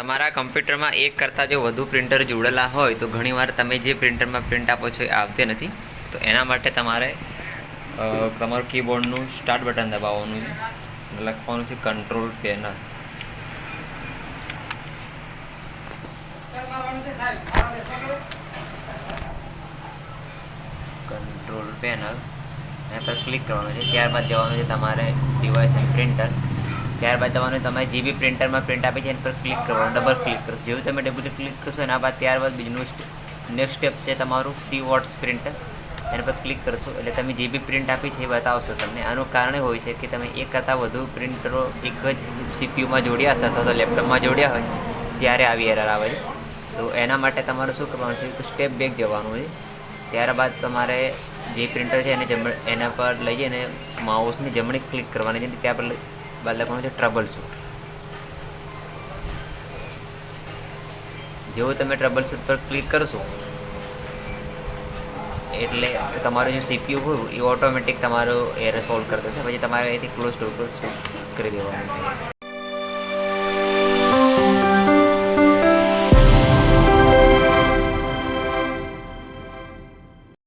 તમારા કમ્પ્યુટરમાં એક કરતાં જો વધુ પ્રિન્ટર જોડેલા હોય, તો ઘણીવાર તમે જે પ્રિન્ટરમાં પ્રિન્ટ આપો છો એ આવતી નથી. તો એના માટે તમારે તમારું કીબોર્ડનું સ્ટાર્ટ બટન દબાવવાનું છે. લખવાનું છે કંટ્રોલ પેનલ કંટ્રોલ પેનલ એના પર ક્લિક કરવાનું છે. ત્યારબાદ જવાનું છે તમારે ડિવાઇસ એન્ડ પ્રિન્ટર ત્યારબાદ તમારું તમે જે બી પ્રિન્ટરમાં પ્રિન્ટ આપી છે એના પર ક્લિક કરવાનું ડબલ ક્લિક કરો. જેવું તમે ડબલ ક્લિક કરશો એના બાદ ત્યારબાદ બીજું નેક્સ્ટ સ્ટેપ છે તમારું સી વોટ્સ પ્રિન્ટર એના પર ક્લિક કરશો એટલે તમે જે બી પ્રિન્ટ આપી છે એ બતાવશો તમને. આનું કારણ હોય છે કે તમે એક કરતાં વધુ પ્રિન્ટરો એક જ સીપીયુમાં જોડ્યા હશે અથવા તો લેપટોપમાં જોડ્યા હોય, ત્યારે આવી એરર આવે છે. તો એના માટે તમારે શું કરવાનું છે? કે સ્ટેપ બેક જવાનું છે. ત્યારબાદ તમારે જે પ્રિન્ટર છે એને જમણ, એના પર લઈ જઈને માઉસની જમણી ક્લિક કરવાની છે. ત્યાં પર બાદ લખવાનું છે. ટ્રબલ શૂટ જેવું તમે ટ્રબલ શૂટ પર ક્લિક કરશો, એટલે તમારું જે સીપીયુ હોય એ ઓટોમેટિક તમારું એરર સોલ્વ કરી દેશે. પછી તમારે અહીંથી ક્લોઝ કરી દેવાનું છે.